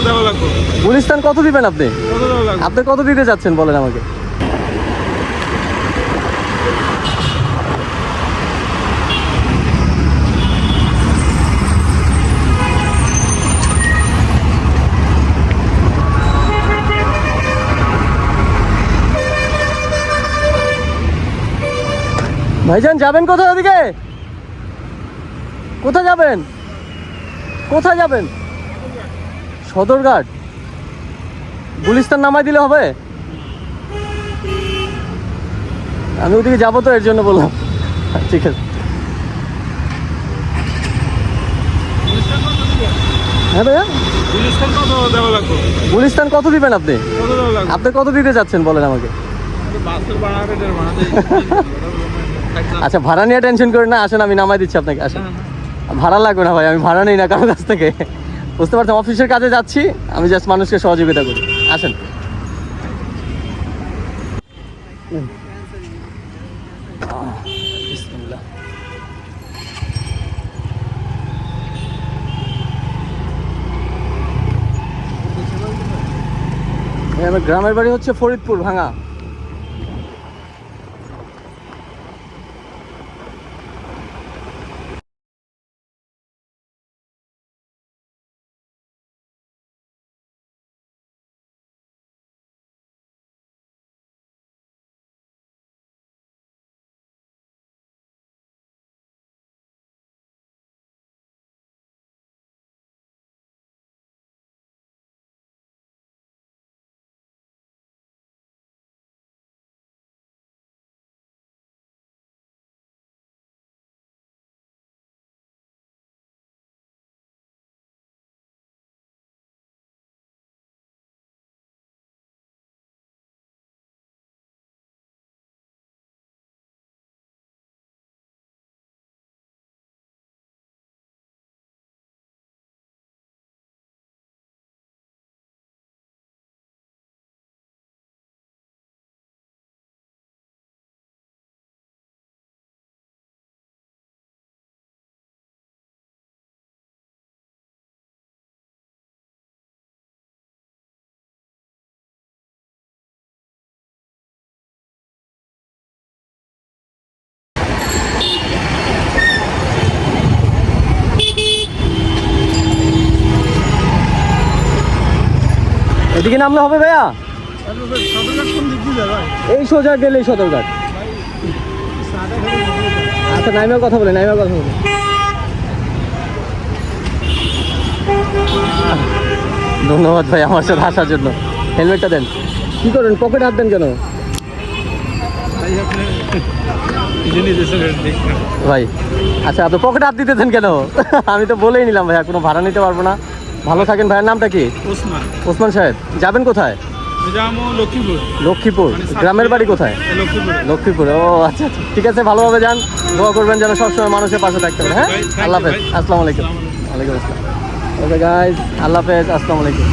দেওয়া লাগবে গুলিস্তান কত দিবেন আপনি? আপনি কত দিতে যাচ্ছেন বলেন আমাকে? ভাইজান যাবেন কোথায় ওদিকে? কোথায় যাবেন? কোথায় যাবেন? সদরঘাট। গুলিস্তান নামাই দিলে হবে? আমি ওদিকে যাব তো এর জন্য বললাম। ঠিক আছে। হ্যাঁ ভাইয়া? গুলিস্তান কত দিবেন আপনি? আপনি কত দিতে যাচ্ছেন বলেন আমাকে। আচ্ছা ভাড়া নিয়ে টেনশন করেন না আসেন আমি নামাই দিচ্ছি আপনাকে আসেন। ভাড়া লাগবে না ভাই আমি ভাড়া নেই না কারোর কাছ থেকে। বুঝতে পারছেন অফিসের কাজে যাচ্ছি, আমি জাস্ট মানুষকে সহযোগিতা করি। আসেন। আমার গ্রামের বাড়ি হচ্ছে ফরিদপুর, ভাঙা। এদিকে নামলে হবে ভাইয়া? এই সোজা গেলেই সদরঘাট আচ্ছা নাইমের কথা বলে নাইমের কথা বলে। ধন্যবাদ ভাই আমার সাথে আসার জন্য। হেলমেটটা দেন। কি করেন? পকেট হাত দেন কেন? ভাই আচ্ছা আপনি পকেট হাত দিতে দেন কেন? আমি তো বলেই নিলাম ভাইয়া কোনো ভাড়া নিতে পারব না। ভালো থাকেন ভাইয়ের নামটা কি? ওসমান। ওসমান সাহেব যাবেন কোথায়? লক্ষ্মীপুর। লক্ষ্মীপুর। মানে গ্রামের বাড়ি কোথায়? লক্ষ্মীপুর। ও আচ্ছা আচ্ছা। ঠিক আছে ভালোভাবে যান। দোয়া করবেন যেন সবসময় মানুষের পাশে থাকতে পারে হ্যাঁ? আল্লাহ হাফেজ। আসসালামু আলাইকুম। ওয়ালাইকুম আসসালাম ওকে গাইজ আল্লাহ হাফেজ। আসসালামু আলাইকুম।